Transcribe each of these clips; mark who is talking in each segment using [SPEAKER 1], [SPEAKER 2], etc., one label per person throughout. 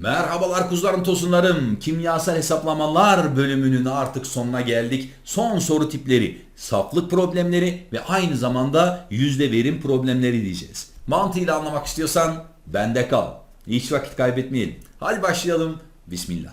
[SPEAKER 1] Merhabalar kuzularım tosunlarım. Kimyasal hesaplamalar bölümünün artık sonuna geldik. Son soru tipleri, saflık problemleri ve aynı zamanda yüzde verim problemleri diyeceğiz. Mantığıyla anlamak istiyorsan bende kal. Hiç vakit kaybetmeyelim. Hadi başlayalım. Bismillah.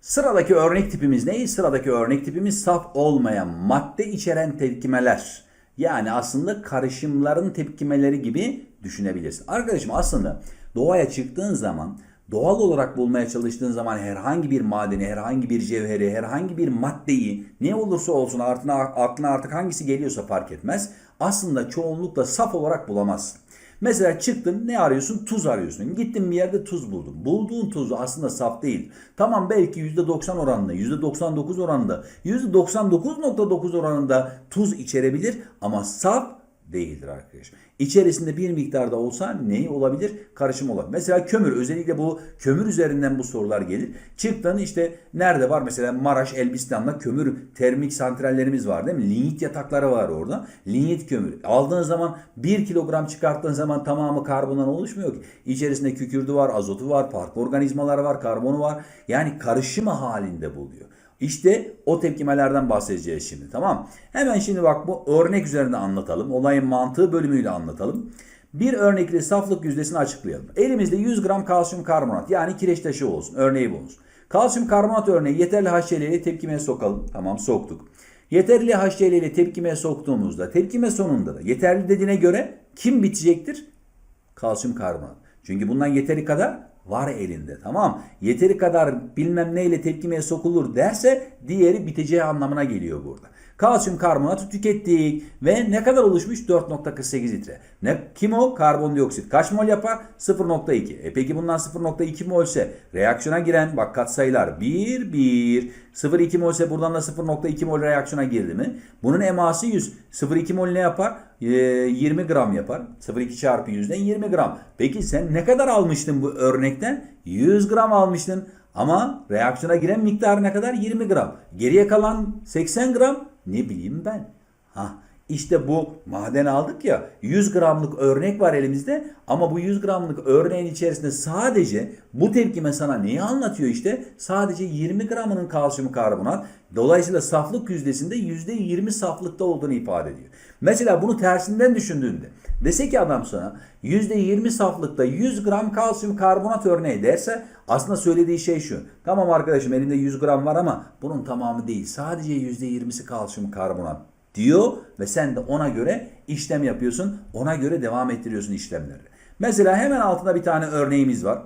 [SPEAKER 1] Sıradaki örnek tipimiz ne? Sıradaki örnek tipimiz saf olmayan madde içeren tepkimeler. Yani aslında karışımların tepkimeleri gibi düşünebilirsin. Arkadaşım aslında doğaya çıktığın zaman doğal olarak bulmaya çalıştığın zaman herhangi bir madeni, herhangi bir cevheri, herhangi bir maddeyi ne olursa olsun aklına, artık hangisi geliyorsa fark etmez. Aslında çoğunlukla saf olarak bulamazsın. Mesela çıktın ne arıyorsun? Tuz arıyorsun. Gittin bir yerde tuz buldun. Bulduğun tuz aslında saf değil. Tamam belki %90 oranında, %99 oranında, %99.9 oranında tuz içerebilir ama saf değildir arkadaş. İçerisinde bir miktarda olsa neyi olabilir? Karışım olabilir. Mesela kömür özellikle bu kömür üzerinden bu sorular gelir. Çıktın işte nerede var mesela Maraş, Elbistan'da kömür termik santrallerimiz var değil mi? Linyit yatakları var orada. Linyit kömür. Aldığın zaman 1 kilogram çıkarttığın zaman tamamı karbondan oluşmuyor ki. İçerisinde kükürdü var, azotu var, farklı organizmaları var, karbonu var. Yani karışımı halinde buluyor. İşte o tepkimelerden bahsedeceğiz şimdi tamam Hemen şimdi bak bu örnek üzerinde anlatalım. Olayın mantığı bölümüyle anlatalım. Bir örnekli saflık yüzdesini açıklayalım. Elimizde 100 gram kalsiyum karbonat yani kireç taşı olsun. Örneği bu olsun. Kalsiyum karbonat örneği yeterli HCl ile tepkimeye sokalım. Tamam soktuk. Yeterli HCl ile tepkimeye soktuğumuzda tepkime sonunda da yeterli dediğine göre kim bitecektir? Kalsiyum karbonat. Çünkü bundan yeteri kadar var elinde tamam yeteri kadar bilmem neyle tepkimeye sokulur derse diğeri biteceği anlamına geliyor burada. Kalsiyum karbonatı tükettik ve ne kadar oluşmuş? 4.48 litre. Ne, kim o? Karbondioksit. Kaç mol yapar? 0.2. E peki bundan 0.2 mol ise reaksiyona giren bak katsayılar 1, 1. 0.2 mol ise buradan da 0.2 mol reaksiyona girdi mi? Bunun eması 100. 0.2 mol ne yapar? E, 20 gram yapar. 0.2 çarpı 100'den 20 gram. Peki sen ne kadar almıştın bu örnekten? 100 gram almıştın. Ama reaksiyona giren miktar ne kadar? 20 gram. Geriye kalan 80 gram ne bileyim ben. Ha işte bu maden aldık ya 100 gramlık örnek var elimizde ama bu 100 gramlık örneğin içerisinde sadece bu tepkime sana neyi anlatıyor işte? Sadece 20 gramının kalsiyum karbonat dolayısıyla saflık yüzdesinde %20 saflıkta olduğunu ifade ediyor. Mesela bunu tersinden düşündüğünde dese ki adam sana %20 saflıkta 100 gram kalsiyum karbonat örneği derse aslında söylediği şey şu. Tamam arkadaşım elinde 100 gram var ama bunun tamamı değil. Sadece %20'si kalsiyum karbonat diyor ve sen de ona göre işlem yapıyorsun. Ona göre devam ettiriyorsun işlemleri. Mesela hemen altında bir tane örneğimiz var.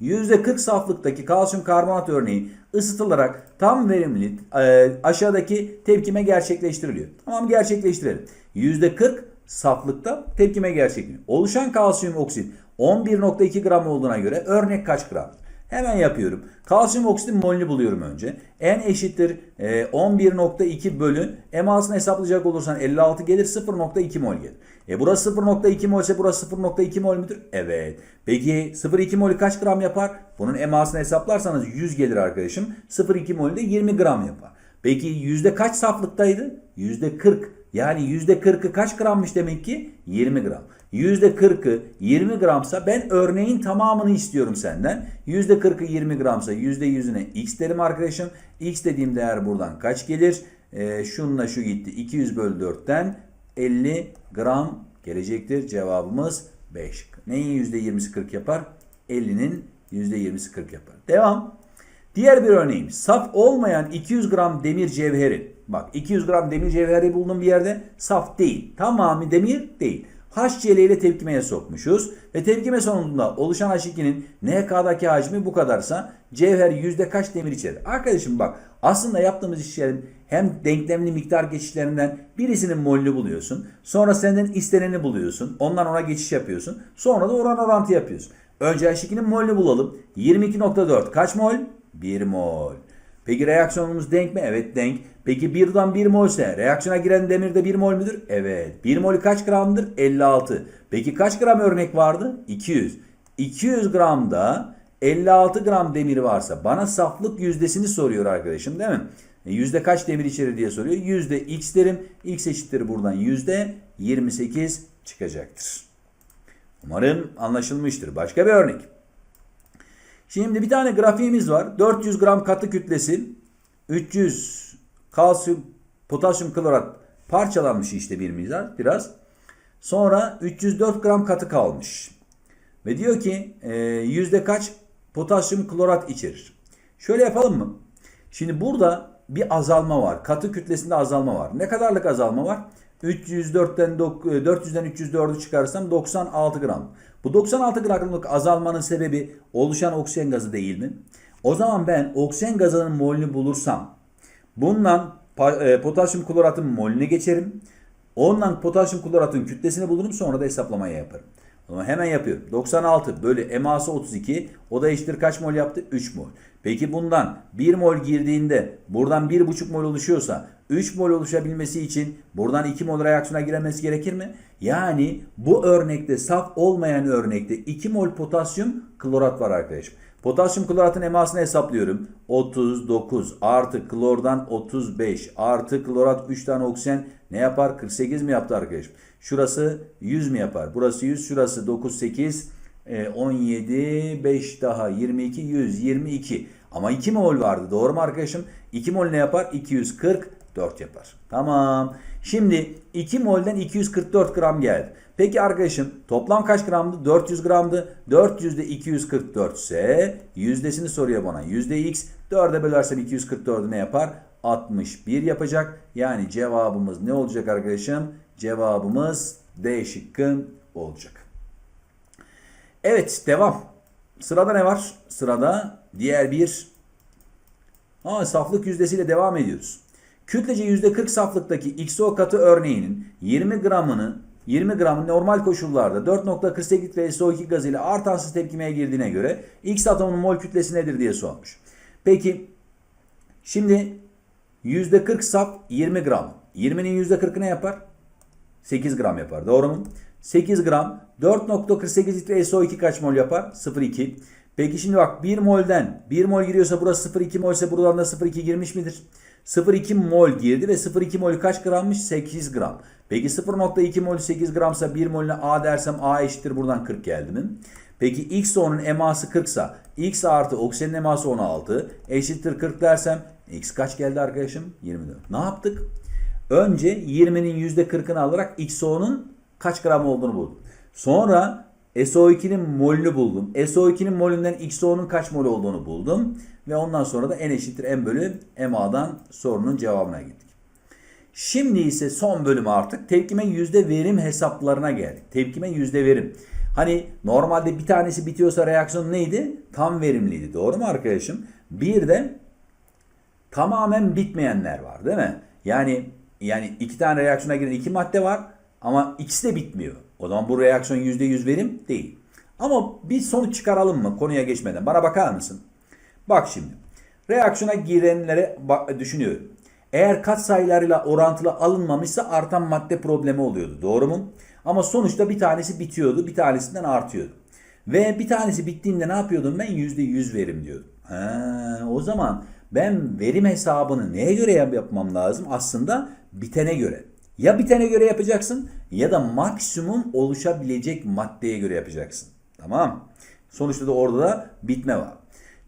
[SPEAKER 1] %40 saflıktaki kalsiyum karbonat örneği ısıtılarak tam verimli e, aşağıdaki tepkime gerçekleştiriliyor. Tamam gerçekleştirelim. %40 saflıkta tepkime gerçekleştiriyor. Oluşan kalsiyum oksit 11.2 gram olduğuna göre örnek kaç gram? Hemen yapıyorum. Kalsiyum oksitin molünü buluyorum önce. N eşittir e, 11.2 bölü emasını hesaplayacak olursan 56 gelir 0.2 mol gelir. E burası 0.2 mol ise burası 0.2 mol müdür? Evet. Peki 0.2 molü kaç gram yapar? Bunun emasını hesaplarsanız 100 gelir arkadaşım. 0.2 molü de 20 gram yapar. Peki yüzde kaç saflıktaydı? Yüzde 40. Yani yüzde 40'ı kaç grammış demek ki? 20 gram. Yüzde 40'ı 20 gramsa ben örneğin tamamını istiyorum senden. Yüzde 40'ı 20 gramsa yüzde yüzüne x derim arkadaşım. X dediğim değer buradan kaç gelir? Ee, şununla şu gitti. 200 bölü 4'ten 50 gram gelecektir. Cevabımız 5. Neyin yüzde 20'si 40 yapar? 50'nin yüzde 20'si 40 yapar. Devam. Diğer bir örneğim. Saf olmayan 200 gram demir cevheri. Bak 200 gram demir cevheri buldum bir yerde. Saf değil. Tamamı demir değil. HCl ile tepkimeye sokmuşuz. Ve tepkime sonunda oluşan H2'nin NK'daki hacmi bu kadarsa cevher yüzde kaç demir içerir? Arkadaşım bak aslında yaptığımız işlerin hem denklemli miktar geçişlerinden birisinin molünü buluyorsun. Sonra senden isteneni buluyorsun. Ondan ona geçiş yapıyorsun. Sonra da oran orantı yapıyorsun. Önce H2'nin molünü bulalım. 22.4 kaç mol? 1 mol. Peki reaksiyonumuz denk mi? Evet denk. Peki birden 1 mol ise reaksiyona giren demirde 1 mol müdür? Evet. 1 molü kaç gramdır? 56. Peki kaç gram örnek vardı? 200. 200 gramda 56 gram demir varsa bana saflık yüzdesini soruyor arkadaşım değil mi? E, yüzde kaç demir içerir diye soruyor. Yüzde x derim. X eşittir buradan yüzde 28 çıkacaktır. Umarım anlaşılmıştır. Başka bir örnek. Şimdi bir tane grafiğimiz var. 400 gram katı kütlesi 300 kalsiyum potasyum klorat parçalanmış işte bir mizar biraz. Sonra 304 gram katı kalmış. Ve diyor ki e, yüzde kaç potasyum klorat içerir. Şöyle yapalım mı? Şimdi burada bir azalma var. Katı kütlesinde azalma var. Ne kadarlık azalma var? 304'ten 400'den 304'ü çıkarırsam 96 gram. Bu 96 gramlık azalmanın sebebi oluşan oksijen gazı değil mi? O zaman ben oksijen gazının molünü bulursam bundan e, potasyum kloratın molüne geçerim. Ondan potasyum kloratın kütlesini bulurum sonra da hesaplamayı yaparım. O hemen yapıyorum. 96 bölü eması 32 o da eşittir kaç mol yaptı? 3 mol. Peki bundan 1 mol girdiğinde buradan 1,5 mol oluşuyorsa 3 mol oluşabilmesi için buradan 2 mol reaksiyona giremesi gerekir mi? Yani bu örnekte saf olmayan örnekte 2 mol potasyum klorat var arkadaşım. Potasyum kloratın emasını hesaplıyorum. 39 artı klordan 35 artı klorat 3 tane oksijen ne yapar? 48 mi yaptı arkadaşım? Şurası 100 mi yapar? Burası 100, şurası 9, 8, e, 17, 5 daha 22, 122. Ama 2 mol vardı. Doğru mu arkadaşım? 2 mol ne yapar? 244 yapar. Tamam. Şimdi 2 molden 244 gram geldi. Peki arkadaşım toplam kaç gramdı? 400 gramdı. 400 de 244 ise yüzdesini soruyor bana. Yüzde x 4'e bölersem 244'ü ne yapar? 61 yapacak. Yani cevabımız ne olacak arkadaşım? Cevabımız D şıkkı olacak. Evet devam. Sırada ne var? Sırada diğer bir Aa, saflık yüzdesiyle devam ediyoruz. Kütlece %40 saflıktaki XO katı örneğinin 20 gramını 20 gramın normal koşullarda 4.48 litre SO2 gazı ile artansız tepkimeye girdiğine göre X atomunun mol kütlesi nedir diye sormuş. Peki şimdi %40 saf 20 gram. 20'nin %40'ı ne yapar? 8 gram yapar. Doğru mu? 8 gram 4.48 litre SO2 kaç mol yapar? 0,2. Peki şimdi bak 1 molden 1 mol giriyorsa burası 0,2 mol ise buradan da 0,2 girmiş midir? 0,2 mol girdi ve 0,2 mol kaç grammış? 8 gram. Peki 0,2 mol 8 gramsa 1 molüne A dersem A eşittir buradan 40 geldi mi? Peki X onun eması 40 sa X artı oksijenin eması 16 eşittir 40 dersem X kaç geldi arkadaşım? 24. Ne yaptık? Önce 20'nin %40'ını alarak XO'nun kaç gram olduğunu buldum. Sonra SO2'nin molünü buldum. SO2'nin molünden XO'nun kaç mol olduğunu buldum. Ve ondan sonra da N eşittir M bölü MA'dan sorunun cevabına gittik. Şimdi ise son bölüm artık tepkime yüzde verim hesaplarına geldik. Tepkime yüzde verim. Hani normalde bir tanesi bitiyorsa reaksiyon neydi? Tam verimliydi. Doğru mu arkadaşım? Bir de tamamen bitmeyenler var değil mi? Yani yani iki tane reaksiyona giren iki madde var ama ikisi de bitmiyor. O zaman bu reaksiyon %100 verim değil. Ama bir sonuç çıkaralım mı konuya geçmeden? Bana bakar mısın? Bak şimdi. Reaksiyona girenleri düşünüyorum. Eğer kat sayılarıyla orantılı alınmamışsa artan madde problemi oluyordu. Doğru mu? Ama sonuçta bir tanesi bitiyordu, bir tanesinden artıyordu. Ve bir tanesi bittiğinde ne yapıyordum ben? %100 verim diyordum. Ha, o zaman ben verim hesabını neye göre yapmam lazım? Aslında bitene göre. Ya bitene göre yapacaksın ya da maksimum oluşabilecek maddeye göre yapacaksın. Tamam. Sonuçta da orada da bitme var.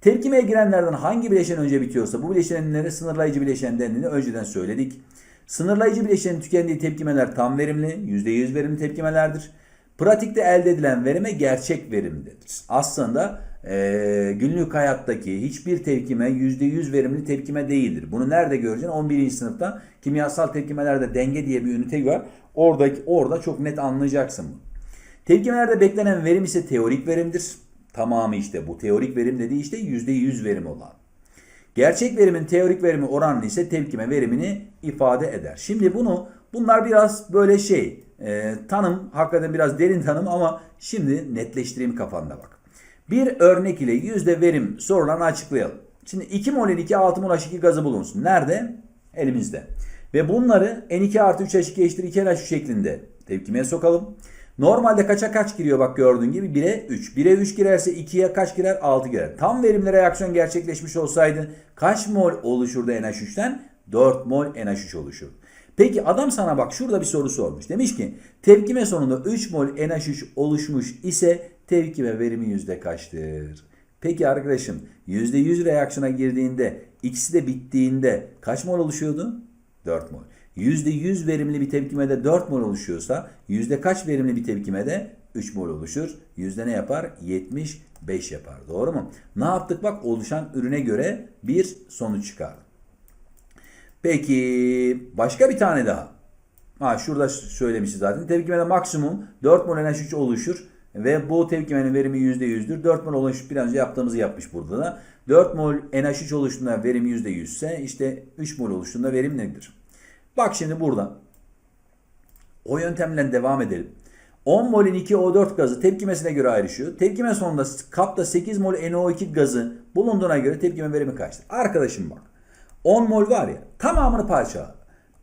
[SPEAKER 1] Tepkimeye girenlerden hangi bileşen önce bitiyorsa bu bileşenlere sınırlayıcı bileşen dendiğini önceden söyledik. Sınırlayıcı bileşenin tükendiği tepkimeler tam verimli, %100 verimli tepkimelerdir. Pratikte elde edilen verime gerçek verim denir. Aslında e, günlük hayattaki hiçbir tepkime %100 verimli tepkime değildir. Bunu nerede göreceksin? 11. sınıfta kimyasal tepkimelerde denge diye bir ünite var. Orada, orada çok net anlayacaksın bunu. Tepkimelerde beklenen verim ise teorik verimdir. Tamamı işte bu teorik verim dediği işte %100 verim olan. Gerçek verimin teorik verimi oranlı ise tepkime verimini ifade eder. Şimdi bunu bunlar biraz böyle şey e, tanım hakikaten biraz derin tanım ama şimdi netleştireyim kafanda bak. Bir örnek ile yüzde verim sorularını açıklayalım. Şimdi 2 mol N2 6 mol H2 gazı bulunsun. Nerede? Elimizde. Ve bunları N2 artı 3 H2 eşittir 2 NH3 şeklinde tepkimeye sokalım. Normalde kaça kaç giriyor bak gördüğün gibi 1'e 3. 1'e 3 girerse 2'ye kaç girer? 6 girer. Tam verimli reaksiyon gerçekleşmiş olsaydı kaç mol oluşurdu NH3'ten? 4 mol NH3 oluşur. Peki adam sana bak şurada bir soru sormuş. Demiş ki tepkime sonunda 3 mol NH3 oluşmuş ise tepkime verimi yüzde kaçtır? Peki arkadaşım %100 reaksiyona girdiğinde ikisi de bittiğinde kaç mol oluşuyordu? 4 mol. %100 verimli bir tepkimede 4 mol oluşuyorsa yüzde kaç verimli bir tepkimede 3 mol oluşur. Yüzde ne yapar? 75 yapar. Doğru mu? Ne yaptık? Bak oluşan ürüne göre bir sonuç çıkardık. Peki başka bir tane daha. Ha şurada söylemişiz zaten. Tepkimede maksimum 4 mol NH3 oluşur. Ve bu tepkimenin verimi %100'dür. 4 mol oluş biraz yaptığımızı yapmış burada da. 4 mol NH3 oluştuğunda verim %100 ise işte 3 mol oluştuğunda verim nedir? Bak şimdi burada. O yöntemle devam edelim. 10 molin 2O4 gazı tepkimesine göre ayrışıyor. Tepkime sonunda kapta 8 mol NO2 gazı bulunduğuna göre tepkime verimi kaçtır? Arkadaşım bak. 10 mol var ya tamamını parçala.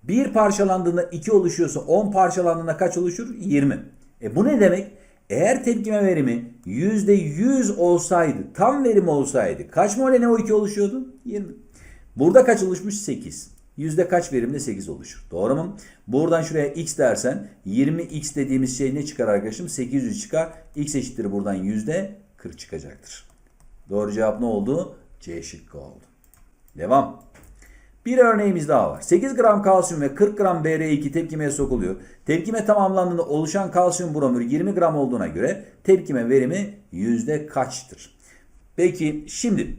[SPEAKER 1] Bir parçalandığında 2 oluşuyorsa 10 parçalandığında kaç oluşur? 20. E bu ne demek? Eğer tepkime verimi %100 olsaydı, tam verim olsaydı kaç mol NO2 oluşuyordu? 20. Burada kaç oluşmuş? 8. Yüzde kaç verimde 8 oluşur. Doğru mu? Buradan şuraya x dersen 20x dediğimiz şey ne çıkar arkadaşım? 800 çıkar. x eşittir buradan yüzde 40 çıkacaktır. Doğru cevap ne oldu? C şıkkı oldu. Devam. Bir örneğimiz daha var. 8 gram kalsiyum ve 40 gram BR2 tepkimeye sokuluyor. Tepkime tamamlandığında oluşan kalsiyum bromür 20 gram olduğuna göre tepkime verimi yüzde kaçtır? Peki şimdi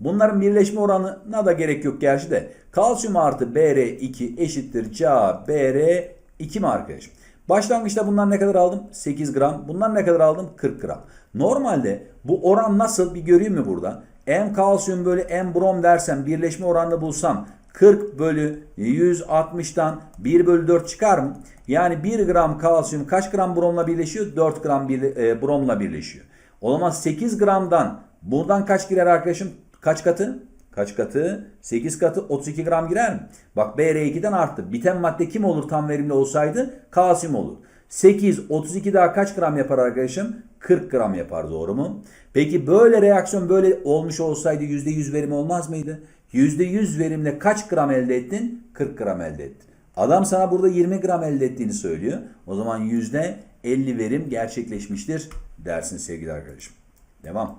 [SPEAKER 1] bunların birleşme oranına da gerek yok gerçi de. Kalsiyum artı BR2 eşittir CaBR2 mi arkadaşım? Başlangıçta bunlar ne kadar aldım? 8 gram. Bunlar ne kadar aldım? 40 gram. Normalde bu oran nasıl bir göreyim mi burada? M kalsiyum bölü M brom dersem birleşme oranını bulsam 40 bölü 160'tan 1 bölü 4 çıkar mı? Yani 1 gram kalsiyum kaç gram bromla birleşiyor? 4 gram bir, e, bromla birleşiyor. O zaman 8 gramdan buradan kaç girer arkadaşım? Kaç katı? Kaç katı? 8 katı 32 gram girer mi? Bak BR2'den arttı. Biten madde kim olur tam verimli olsaydı? Kalsiyum olur. 8, 32 daha kaç gram yapar arkadaşım? 40 gram yapar doğru mu? Peki böyle reaksiyon böyle olmuş olsaydı %100 verim olmaz mıydı? %100 verimle kaç gram elde ettin? 40 gram elde ettin. Adam sana burada 20 gram elde ettiğini söylüyor. O zaman %50 verim gerçekleşmiştir dersin sevgili arkadaşım. Devam.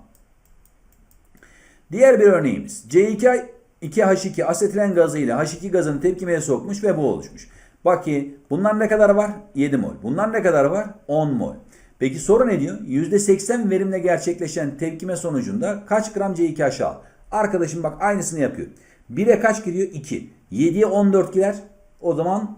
[SPEAKER 1] Diğer bir örneğimiz. C2 2H2 asetilen gazı ile H2 gazını tepkimeye sokmuş ve bu oluşmuş. Bak bunlar ne kadar var? 7 mol. Bunlar ne kadar var? 10 mol. Peki soru ne diyor? %80 verimle gerçekleşen tepkime sonucunda kaç gram C2H al? Arkadaşım bak aynısını yapıyor. 1'e kaç giriyor? 2. 7'ye 14 girer. O zaman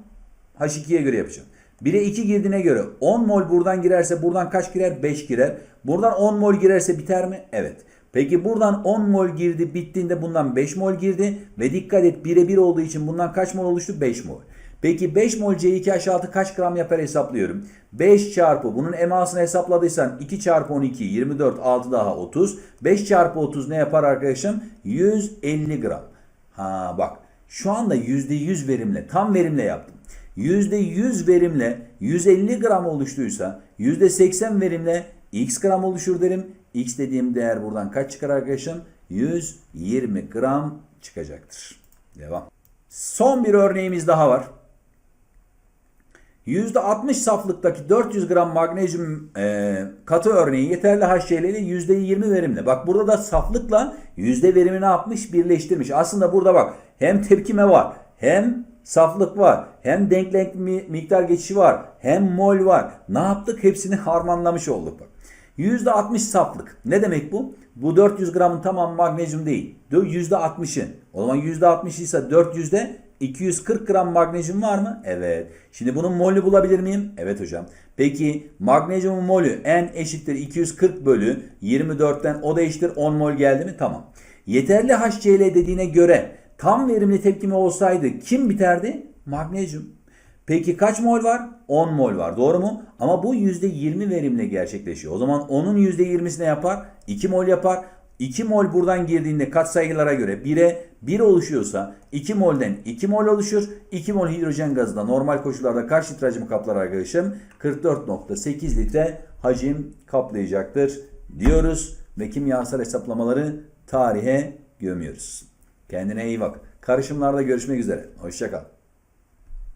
[SPEAKER 1] H2'ye göre yapacağım. 1'e 2 girdiğine göre 10 mol buradan girerse buradan kaç girer? 5 girer. Buradan 10 mol girerse biter mi? Evet. Peki buradan 10 mol girdi bittiğinde bundan 5 mol girdi ve dikkat et 1'e 1 olduğu için bundan kaç mol oluştu? 5 mol. Peki 5 mol C2H6 kaç gram yapar hesaplıyorum. 5 çarpı bunun emasını hesapladıysan 2 çarpı 12 24 6 daha 30. 5 çarpı 30 ne yapar arkadaşım? 150 gram. Ha bak şu anda %100 verimle tam verimle yaptım. %100 verimle 150 gram oluştuysa %80 verimle x gram oluşur derim. X dediğim değer buradan kaç çıkar arkadaşım? 120 gram çıkacaktır. Devam. Son bir örneğimiz daha var. %60 saflıktaki 400 gram magnezyum e, katı örneği yeterli HCl ile %20 verimli. Bak burada da saflıkla yüzde verimi ne yapmış? Birleştirmiş. Aslında burada bak hem tepkime var hem saflık var hem denklenk miktar geçişi var hem mol var. Ne yaptık? Hepsini harmanlamış olduk bak. %60 saflık. Ne demek bu? Bu 400 gramın tamam magnezyum değil. %60'ı. O zaman %60 ise 400'de 240 gram magnezyum var mı? Evet. Şimdi bunun molü bulabilir miyim? Evet hocam. Peki magnezyumun molü N eşittir 240 bölü 24'ten o da eşittir 10 mol geldi mi? Tamam. Yeterli HCl dediğine göre tam verimli tepkime olsaydı kim biterdi? Magnezyum. Peki kaç mol var? 10 mol var. Doğru mu? Ama bu %20 verimle gerçekleşiyor. O zaman onun %20'si ne yapar? 2 mol yapar. 2 mol buradan girdiğinde katsayılara göre 1'e 1 oluşuyorsa 2 molden 2 mol oluşur. 2 mol hidrojen gazı da normal koşullarda kaç litre hacim kaplar arkadaşım? 44.8 litre hacim kaplayacaktır diyoruz ve kimyasal hesaplamaları tarihe gömüyoruz. Kendine iyi bak. Karışımlarda görüşmek üzere. Hoşçakal.